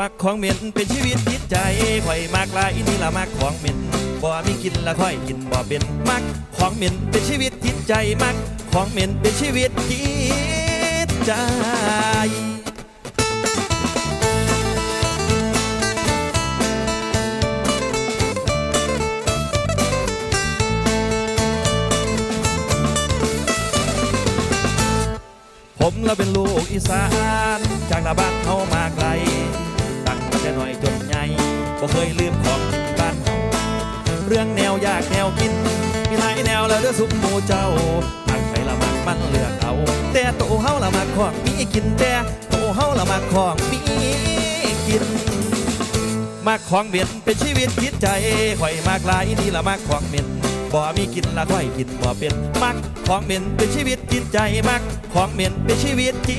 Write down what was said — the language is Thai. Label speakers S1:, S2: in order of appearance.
S1: มักของเหม็นเป็นชีวิตจิตใจข่อยมากลายนี่ละมักของเหม็นบ่มีกินละค่อยกินบ่เป็นมักของเหม็นเป็นชีวิตจิตใจมักของเหม็นเป็นชีวิตจิตใจผมเราเป็นลูกอีสานจากละบ้านเขามาไกล ตั้งแต่อยจนใหญ่บ่เคยลืมของกินบ้านเฮาเรื่องแนวยากแนวกิน มีหลายแนวแล้วเด้อสุกหมูเจ้ามักไปละมักมันเลือกเอา แต่โตเฮาละมักของมีกินแต่โตเฮาละมักของมีกินมักของเหม็นเป็นชีวิตจิตใจข่อยมากหลายนี่ละมักของเหม็นบ่มีกินละค่อยกินบ่เป็นมักของเหม็นเป็นชีวิตจิตใจมักของเหม็นเป็นชีวิตจิ